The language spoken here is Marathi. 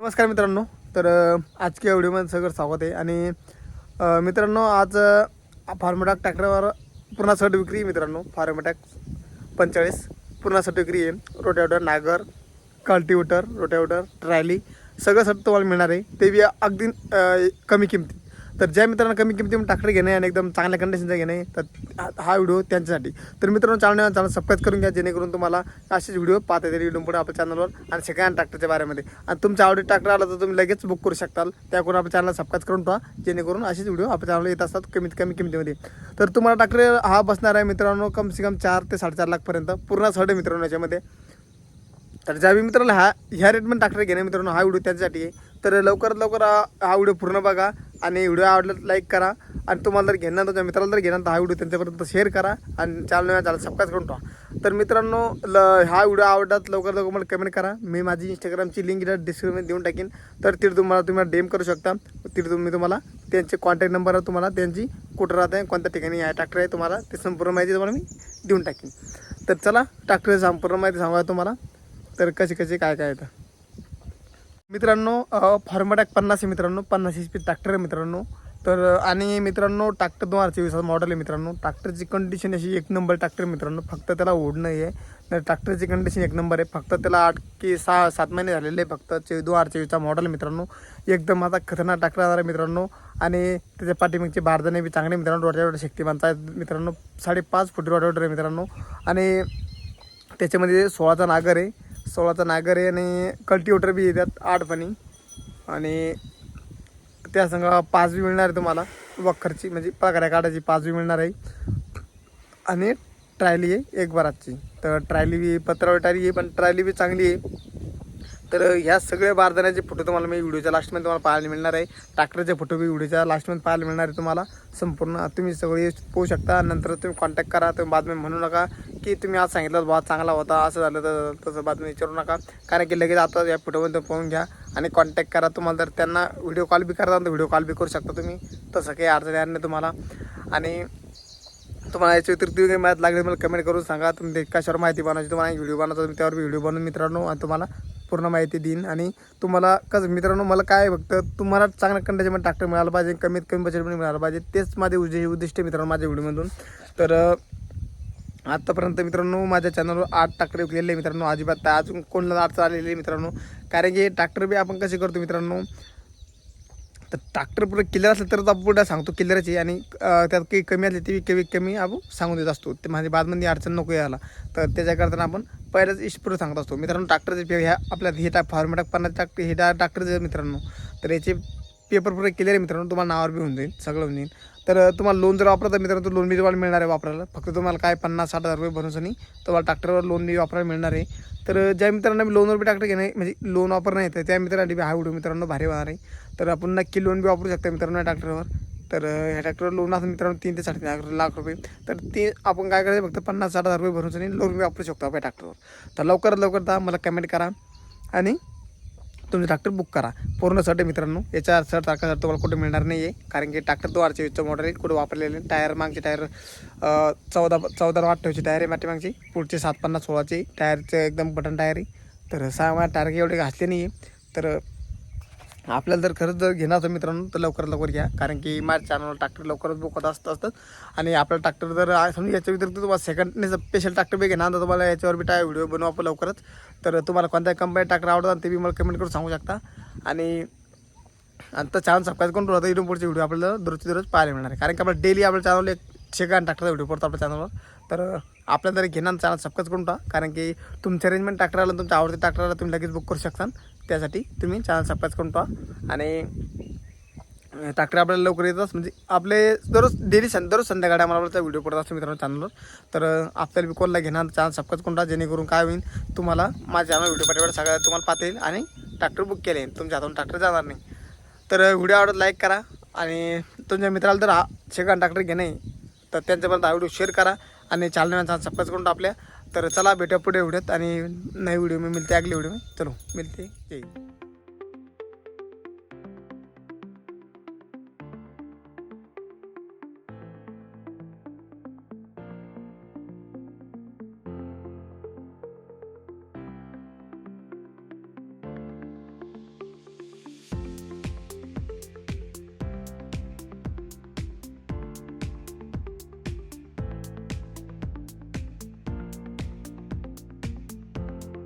नमस्कार मित्रांनो तर आजच्या व्हिडिओमध्ये सगळं स्वागत आहे. आणि मित्रांनो आज अ, फार्मटॅक ट्रॅक्टरवर पूर्ण सर्ट विक्री मित्रांनो. फार्मटॅक पंचेचाळीस पूर्ण सर्ट विक्री आहे. रोट्यावटर नागर कल्टिवेटर रोट्यावटर ट्रॅली सगळं सर्ट तुम्हाला मिळणार आहे. ते बी अगदी कमी किमतीत तर ज्या मित्रांना कमी किमतीमध्ये ट्रॅक्टर घेणे आणि एकदम चांगल्या कंडिशनचा घेणे तर हा- व्हिडिओ त्यांच्यासाठी. तर मित्रांनो चॅनल चॅनल सबस्क्राईब करून घ्या जेणेकरून तुम्हाला असेच व्हिडिओ पाहता येतील व्हिडिओ पुढे आपल्या चॅनलवर आणि सगळ्या ट्रॅक्टरच्या बारेमध्ये आणि तुमचा आवडी ट्रॅक्टर आला तर तुम्ही लगेच बुक करू शकताल. त्याकडून आपल्या चॅनल सबस्क्राईब करून ठेवा जेणेकरून असेच व्हिडिओ आपल्या चॅनलवर येत असतात कमीत कमी किमतीमध्ये. तर तुम्हाला ट्रॅक्टर हा बसणार आहे मित्रांनो कम से कम चार ते साडेचार लाखपर्यंत पूर्ण सड मित्रांनो याच्यामध्ये. तर ज्या बी मित्रांनो हा ह्या रेटमध्ये ट्रॅक्टर घेणे मित्रांनो हा व्हिडिओ त्याच्यासाठी आहे. तर लवकरात लवकर हा हा व्हिडिओ पूर्ण बघा. आणि व्हिडिओ आवडला लाईक करा. आणि तुम्हाला जर घेणार तुमच्या मित्राला जर घेणार तर हा व्हिडिओ त्यांच्यापर्यंत शेअर करा. आणि चॅनल चॅनल सबस्क्राईब करून ठेवा. तर मित्रांनो ल हा व्हिडिओ आवडला लवकर लवकर मला कमेंट करा. मी माझी इंस्टाग्रामची लिंक इथं डिस्क्रिप्शन देऊन टाकीन. तर तिथे तुम्हाला तुम्ही डेम करू शकता. तिथे तुम्ही तुम्हाला त्यांचे कॉन्टॅक्ट नंबर तुम्हाला त्यांची कुठं राहते कोणत्या ठिकाणी आहे ट्रॅक्टर आहे तुम्हाला ते संपूर्ण माहिती तुम्हाला मी देऊन टाकीन. तर चला ट्रॅक्टरची संपूर्ण माहिती सांगा तुम्हाला. तर कसे कसे काय काय येतं? मित्रांनो फॉर्मटॅक पन्नास आहे मित्रांनो पन्नास एच पी ट्रॅक्टर आहे मित्रांनो. तर आणि मित्रांनो ट्रॅक्टर दोन हजार चोवीस मॉडल आहे मित्रांनो. ट्रॅक्टरची कंडिशन अशी एक नंबर ट्रॅक्टर आहे मित्रांनो. फक्त त्याला ओढणं आहे. तर ट्रॅक्टरची कंडिशन एक नंबर आहे. फक्त त्याला आठ की सहा सात महिने झालेले आहे फक्त. चे दोन हजार चोवीसचा मॉडेल आहे मित्रांनो. एकदम आता खतरनाक ट्रॅक्टर आहे मित्रांनो. आणि त्याच्या पाठीमागचे बारदाने बी चांगले मित्रांनो. रोट्यावर शक्तिमानचा आहेत मित्रांनो. साडेपाच फुटी रोट्यावर आहे मित्रांनो. आणि त्याच्यामध्ये सोळाचा नागर आहे. सोळाचा नागर आहे आणि कल्टिवेटर बी येतात आठ फणी आणि त्या संघ पाचवी मिळणार आहे तुम्हाला. वखरची म्हणजे पगाऱ्या काढायची पाचवी मिळणार आहे. आणि ट्रायली आहे एक बाराची. तर ट्रायली बी पत्रावर टायली आहे पण ट्रायली बी चांगली आहे. तर ह्या सगळ्या बारदाण्याचे फोटो तुम्हाला मी व्हिडिओच्या लास्टमध्ये तुम्हाला पाहायला मिळणार आहे. ट्रॅक्टरचे फोटो बी व्हिडिओच्या लास्टमध्ये पाहायला मिळणार आहे तुम्हाला. संपूर्ण तुम्ही सगळे पोहू शकता. नंतर तुम्ही कॉन्टॅक्ट करा. तुम्ही बातमी म्हणू नका की तुम्ही आज सांगितलं बा चांगला होता असं झालं तर तसं बातमी विचारू नका. कारण की लगेच आता या फोटोमध्ये पाहून घ्या आणि कॉन्टॅक्ट करा तुम्हाला. जर त्यांना व्हिडिओ कॉल बी करता तर व्हिडिओ कॉल बी करू शकता तुम्ही. तसं काही अडचण येणार नाही तुम्हाला. आणि तुम्हाला याच्या व्यतिरिक्त काही माहिती लागली मला कमेंट करून सांगा. तुम्ही कशावर माहिती बनवायची तुम्हाला? व्हिडिओ बनवता तुम्ही त्यावर व्हिडिओ बनवून मित्रांनो आणि तुम्हाला पूर्ण माहिती देईन. आणि तुम्हाला कसं मित्रांनो मला काय बघतं फक्त तुम्हाला चांगल्या कंडिशनमध्ये ट्रॅक्टर मिळालं पाहिजे कमीत कमी बजेटमध्ये मिळालं पाहिजे. तेच माझे उद्देश उद्दिष्ट मित्रांनो माझ्या व्हिडिओमधून. तर आत्तापर्यंत मित्रांनो माझ्या चॅनलवर आठ ट्रॅक्टर विकलेले आहे मित्रांनो अजिबात अजून कोणाला अडचण आलेली आहे मित्रांनो? कारण की ट्रॅक्टर बी आपण कसे करतो मित्रांनो? तर ट्रॅक्टर पुढे किल्लर असलं तर आपण पुढे सांगतो किल्लरची आणि त्यात काही कमी असली ती कमी कमी आपण सांगून देत असतो. ते म्हणजे बादमध्ये अडचण नको यायला. तर त्याच्याकरता आपण पहिल्याच इष्ट सांगत असतो. मित्रांनो ट्रॅक्टरचे ह्या आपल्या हे टाक फॉर्मेटाक पन्नास टाक हे ट्रॅक्टरचे आहे मित्रांनो. तर याचे पेपर पुरे केले आहे मित्रांनो. तुम्हाला नावावर बी होऊन जाईल सगळं होऊन जाईल. तर तुम्हाला लोन जर वापरत तर लोन बी तुम्हाला मिळणार आहे वापरायला. फक्त तुम्हाला काय पन्नास साठ हजार रुपये भरूनच नाही तुम्हाला ट्रॅक्टरवर लोन बी वापरायला मिळणार आहे. तर ज्या मित्रांना मी लोनवर बी ट्रॅक्टर घेणे म्हणजे लोन वापर नाही तर त्या मित्रांसाठी बी हा व्हिडिओ मित्रांनो भारी होणार आहे. तर आपण नक्की लोन बी वापरू शकता मित्रांनो ट्रॅक्टरवर तर ह्या ट्रॅक्टरवर लोन असं मित्रांनो तीन ते साडेतीन लाख लाख रुपये. तर ते आपण काय करायचं फक्त पन्नास साठ हजार रुपये भरून नाही लोन वापरू शकतो आपण ट्रॅक्टरवर तर लवकरात लवकर दा मला कमेंट करा आणि तुमचं ट्रॅक्टर बुक करा. पूर्ण सर्ट आहे मित्रांनो याच्या सर सारखा सर तुम्हाला कुठे मिळणार नाही आहे कारण की ट्रॅक्टर तो आरचे युजचं मॉडेल आहे कुठे वापरलेले टायर मागचे टायर चौदा चौदा अठ्ठावीसचे टायर आहे माटी मागची पुढचे सात पन्नास सोळाचे टायरचे एकदम बटन टायर आहे. तर सहा महिन्यात टायर एवढे घासले नाही आहे तर आपल्याला जर खरंच जर घेणार असेल मित्रांनो तर लवकरात लवकर घ्या. कारण की माझ्या चॅनलवर ट्रॅक्टर लवकरच बुक होत असत. असतात आणि आपला ट्रॅक्टर जर समजा याच्या व्यतिरिक्त तुम्हाला सेकंडने स्पेशल ट्रॅक्टर बी घेणार तर तुम्हाला याच्यावर बी टाय व्हिडिओ बनवू आपण लवकरच. तर तुम्हाला कोणत्या कंपनी ट्रॅक्टर आवडतात ते बी मला कमेंट करून सांगू शकता. आणि आता चॅनल सबस्क्राईब करून राहतो इथून पुढचे व्हिडिओ आपल्याला दररोजची दररोज पाहायला मिळणार आहे. कारण की आपल्याला डेली आपल्या चॅनलवर एक शेकान ट्रॅक्टरचा व्हिडिओ पडतो आपल्या चॅनलवर तर आपल्या जरी घेणार चॅनल सबस्क्राईब करून टाका कारण की तुमचं अरेंजमेंट ट्रॅक्टर आलं तुमच्या आवडते ट्रॅक्टर तुम्ही लगेच बुक करू शकता त्यासाठी तुम्ही चॅनल सबस्क्राईब करून टाका आणि ट्रॅक्टर आपल्याला लवकर येतच म्हणजे आपले दररोज डेली सं दररोज संध्याकाळी आम्हाला आपल्याचा व्हिडिओ पडत असतो मित्रांनो चॅनलवर तर आपल्याला बी कोणला घेणार चॅनल सबस्क्राईब करून टाका जेणेकरून काय होईल तुम्हाला माझ्या चॅनल व्हिडिओ पाठीवर सगळ्या तुम्हाला पाहता येईल आणि ट्रॅक्टर बुक केले. तुमच्या हातून ट्रॅक्टर जाणार नाही. तर व्हिडिओ आवडत लाईक करा आणि तुमच्या मित्राला जर हा सेकंड ट्रॅक्टर घेणे तर त्यांच्यापर्यंत हा व्हिडिओ शेअर करा. आणि चॅनल सबस्क्राईब करून टाकल्या. तर चला भेटूया पुढे व्हिडिओत आणि नवी व्हिडिओ मी मिळते अगली व्हिडिओ मी. चलो मिळते. येईल